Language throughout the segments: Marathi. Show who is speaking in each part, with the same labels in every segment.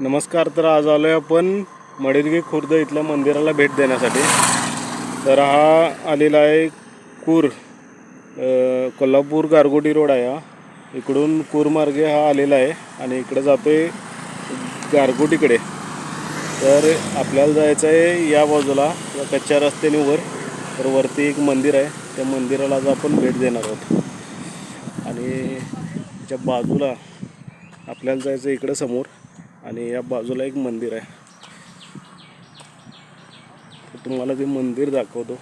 Speaker 1: नमस्कार तर आज आलो आहे आपण मडिलगी खुर्द इथल्या मंदिराला भेट देण्यासाठी. तर हा आलेला आहे कूर कोल्हापूर गारगोटी रोड आहे हा. इकडून कूरमार्गे हा आलेला आहे आणि इकडे जाते गारगोटीकडे. तर आपल्याला जायचं आहे या बाजूला या कच्च्या रस्त्याने वर. तर वरती एक मंदिर आहे त्या मंदिराला आज आपण भेट देणार आहोत. आणि त्याच्या बाजूला आपल्याला जायचं आहे इकडं समोर. आणि या बाजूला एक मंदिर आहे. तर तुम्हाला ते मंदिर दाखवतो.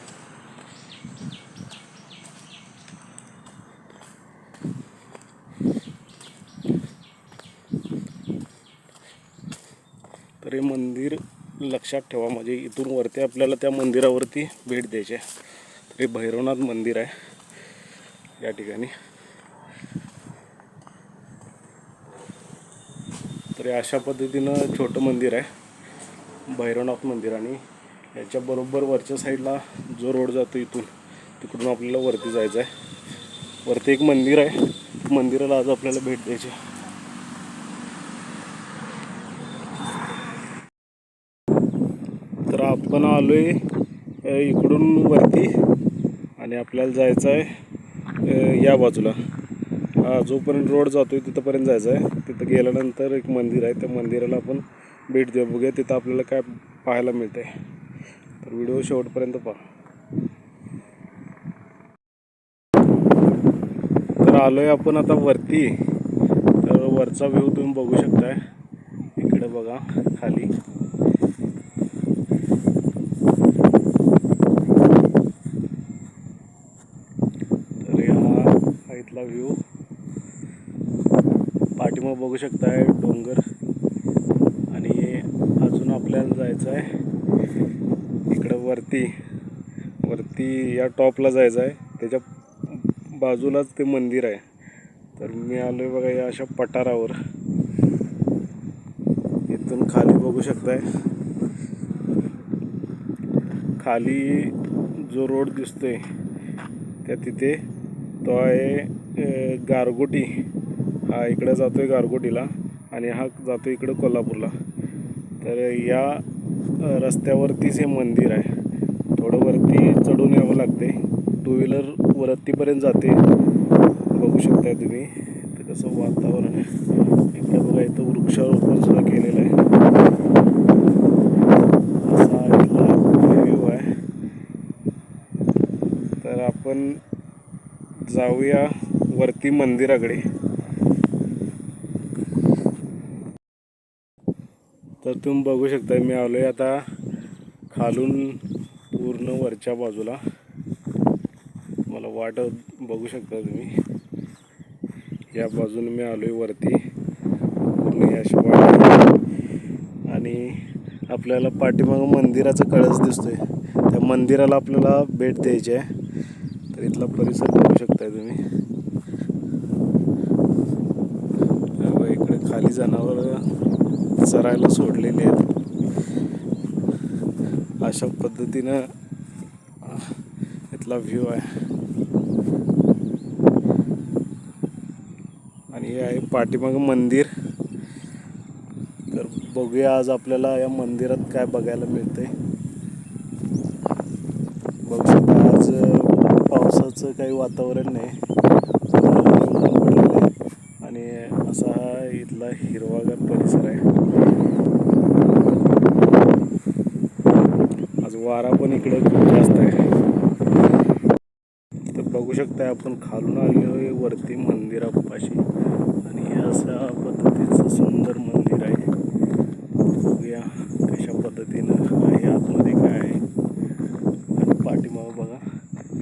Speaker 1: तर हे मंदिर लक्षात ठेवा. म्हणजे इथून वरती आपल्याला त्या मंदिरावरती भेट द्यायची आहे. तर हे भैरवनाथ मंदिर आहे. या ठिकाणी. तर अशा पद्धतीनं छोटं मंदिर आहे. भैरवनाथ मंदिर आणि याच्याबरोबर वरच्या साईडला जो रोड जातो इथून तिकडून आपल्याला वरती जायचं आहे वरती एक मंदिर आहे. मंदिराला आज आपल्याला भेट द्यायची तर आपण आलोय आहे इकडून वरती आणि आपल्याला जायचं आहे या बाजूला. जोपर्यंत रोड जातो आहे तिथंपर्यंत जायचं आहे तिथं गेल्यानंतर एक मंदिर आहे. त्या मंदिराला आपण भेट देऊ. बघूया तिथं आपल्याला काय पाहायला मिळतंय. तर व्हिडिओ शेवटपर्यंत पहा. तर आलोय आपण आता वरती. तर वरचा व्ह्यू तुम्ही बघू शकताय. इकडे बघा खाली. तर हा हा इथला व्ह्यू. पाठीमाग बघू शकताय डोंगर. आणि अजून आपल्याला जायचं आहे इकडं वरती. वरती या टॉपला जायचं आहे त्याच्या बाजूलाच ते मंदिर आहे. तर मी आलो आहे बघा या अशा पठारावर. इथून खाली बघू शकताय. खाली जो रोड दिसतोय त्या तिथे तो आहे गारगोटी. हा इकडे जातोय गारगोटीला आणि हा जातो इकडं कोल्हापूरला. तर या रस्त्यावरतीच हे मंदिर आहे. थोडं वरती चढून यावं लागते. टू व्हीलर वरतीपर्यंत जाते. बघू शकताय तुम्ही. तर कसं वातावरण आहे. इकडे बघा इथं वृक्षारोपण सुद्धा केलेलं आहे. असा इथला व्ह्यू आहे. तर आपण जाऊया वरती मंदिराकडे. तर तुम्ही बघू शकता मी आलो आहे आता खालून पूर्ण वरच्या बाजूला. मला वाट बघू शकता तुम्ही. या बाजूने मी आलो आहे वरती. पूर्ण याशिवाय वाट आणि आपल्याला पाठीमागं मंदिराचं कळस दिसतोय. त्या मंदिराला आपल्याला भेट द्यायची आहे. तर इथला परिसर बघू शकताय तुम्ही. इकडे खाली जनावर चरायला सोडलेले आहेत. अशा पद्धतीनं इथला व्ह्यू आहे. आणि हे आहे पाठीमागं मंदिर. तर बघूया आज आपल्याला या मंदिरात काय बघायला मिळतंय. बघू शकता आज पावसाचं काही वातावरण नाही. आणि असा हा इथला हिरवागार परिसर आहे आज वारा पण इकडं खूप जास्त आहे. तर बघू शकताय आपण खालून आलेलो आहे वरती मंदिरापाशी आणि अशा पद्धतीचं सुंदर मंदिर आहे. बघूया कशा पद्धतीनं आहे आतमध्ये काय आहे. आणि पाठीमागं बघा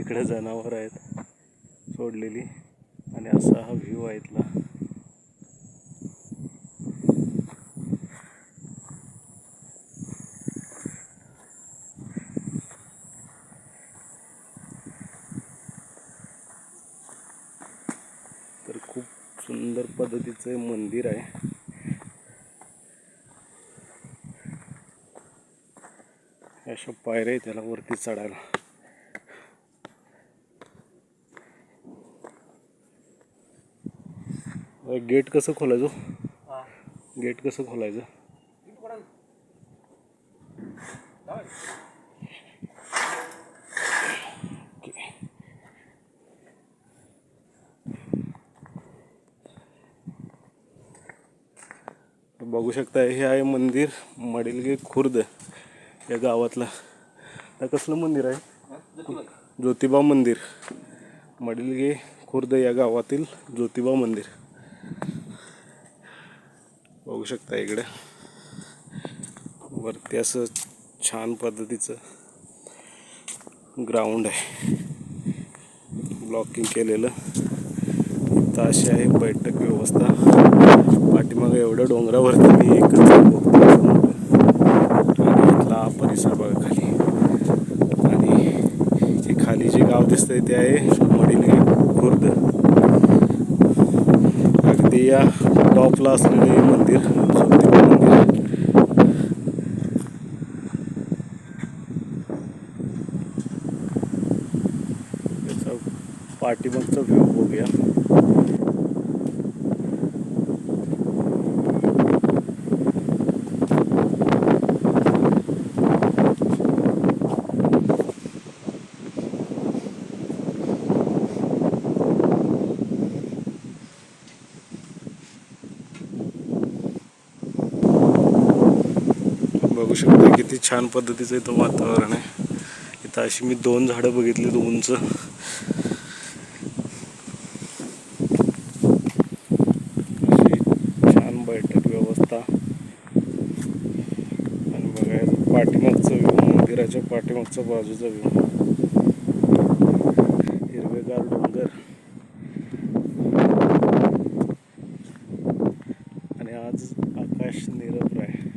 Speaker 1: इकडे जनावर आहेत सोडलेली. आणि असा हा व्ह्यू आहे इथला. सुंदर पद्धतीचं मंदिर आहे. अशा पायऱ्या आहे त्याला वरती चढायला. गेट कसं खोलायचं? गेट कसं खोलायचं? बघू शकता हे आहे मंदिर मडिलगे खुर्द या गावातलं. आता कसलं मंदिर आहे? ज्योतिबा मंदिर. मडिलगे खुर्द या गावातील ज्योतिबा मंदिर. बघू शकता इकडे. वरती असं छान पद्धतीचं ग्राउंड आहे. ब्लॉकिंग केलेलं. इथं अशी आहे बैठक व्यवस्था. पाठीमागं एवढं डोंगरावरती मी एकच आणि इथला परिसर बघा खाली. आणि जे खाली जे गाव दिसतंय ते आहे मडिले खुर्द. अगदी या टॉपला असलेले मंदिर मंदिर. पाठीमागचा व्ह्यू बघूया. बघू शकता किती छान पद्धतीचं इथं वातावरण आहे. इथं अशी मी दोन झाडं बघितली उंच अशी छान बैठक व्यवस्था आणि बघायचं पाठीमागचं व्ह्यू मागच्या बाजूचा व्ह्यू हिरवेगार डोंगर. आणि आज आकाश निरभ्र आहे.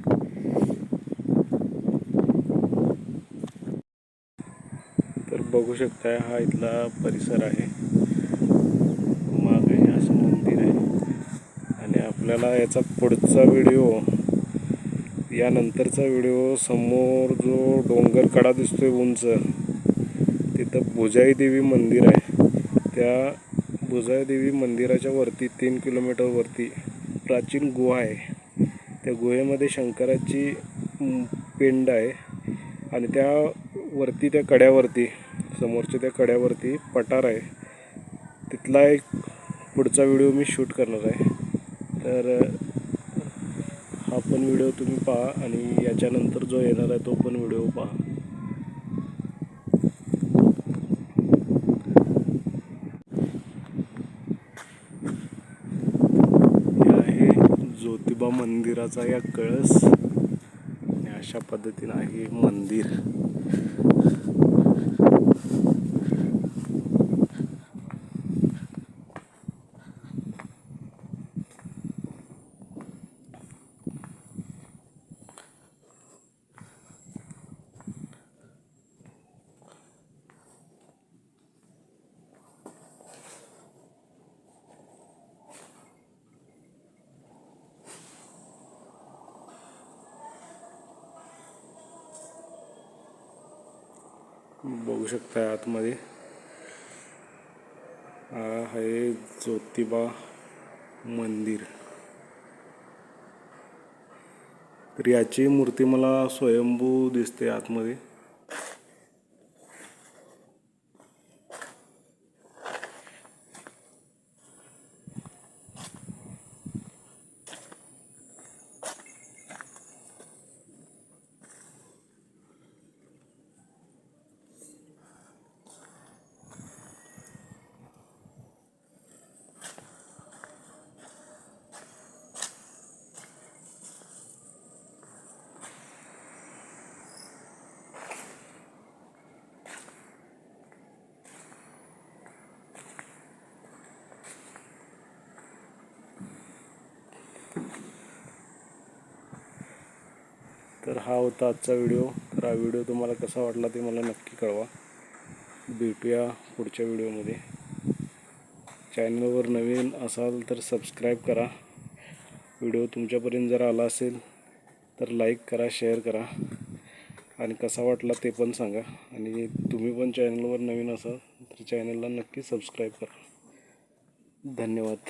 Speaker 1: तर बघू शकताय हा इथला परिसर आहे. मागे असं मंदिर आहे. आणि आपल्याला याचा पुढचा व्हिडिओ यानंतरचा व्हिडिओ समोर जो डोंगर कडा दिसतोय उंच तिथं भुजाई देवी मंदिर आहे. त्या भुजाई देवी मंदिराच्या वरती तीन किलोमीटरवरती प्राचीन गुहा आहे. त्या गुहेमध्ये शंकराची पिंड आहे आणि त्या वरती त्या कड्यावरती समोरच्या त्या कड्यावरती पठार आहे. तिथला एक पुढचा व्हिडिओ मी शूट करणार आहे. तर हा पण व्हिडिओ तुम्ही पहा आणि याच्यानंतर जो येणार आहे तो पण व्हिडिओ पहा. आहे ज्योतिबा मंदिराचा या कळस. अशा पद्धतीनं आहे मंदिर. बघू शकता आतमध्ये. हा आहे ज्योतिबा मंदिर. तर याची मूर्ती मला स्वयंभू दिसते आतमध्ये. तर हा होता आजचा व्हिडिओ. तर हा व्हिडिओ तुम्हाला कसा वाटला ते मला नक्की कळवा. भेटूया पुढच्या व्हिडिओमध्ये. चॅनलवर नवीन असाल तर सबस्क्राईब करा. व्हिडिओ तुमच्यापर्यंत जर आला असेल तर लाईक करा शेअर करा. आणि कसा वाटला ते पण सांगा. आणि तुम्ही पण चॅनलवर नवीन असाल तर चॅनलला नक्की सबस्क्राईब करा. धन्यवाद.